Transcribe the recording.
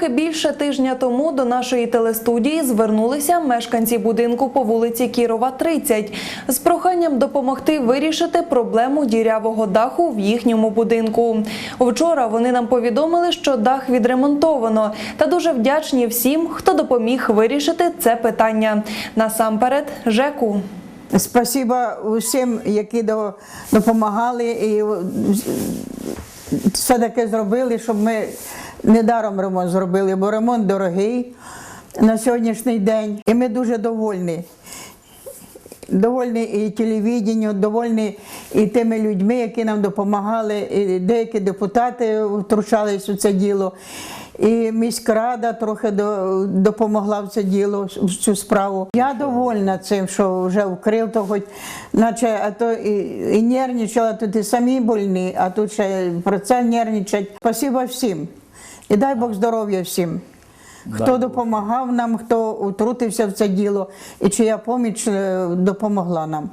Трохи більше тижня тому до нашої телестудії звернулися мешканці будинку по вулиці Кірова, 30 з проханням допомогти вирішити проблему дірявого даху в їхньому будинку. Вчора вони нам повідомили, що дах відремонтовано, та дуже вдячні всім, хто допоміг вирішити це питання. Насамперед, ЖЕКу. Спасіба усім, які до- допомагали і все таке зробили, щоб ми недаром ремонт зробили, бо ремонт дорогий на сьогоднішній день. І ми дуже довольні. Довольні і телевіденню, довольні і тими людьми, які нам допомагали, і деякі депутати втручались у це діло. І міськрада трохи допомогла в це діло, в цю справу. Я довольна цим, що вже вкрив, то хоч наче, а то і, і нервничала, тут і самі больні, а тут ще про це нервничать. Спасибо всім. І дай Бог здоров'я всім. Хто допомагав нам, хто утрутився в це діло, і чия поміч е, допомогла нам.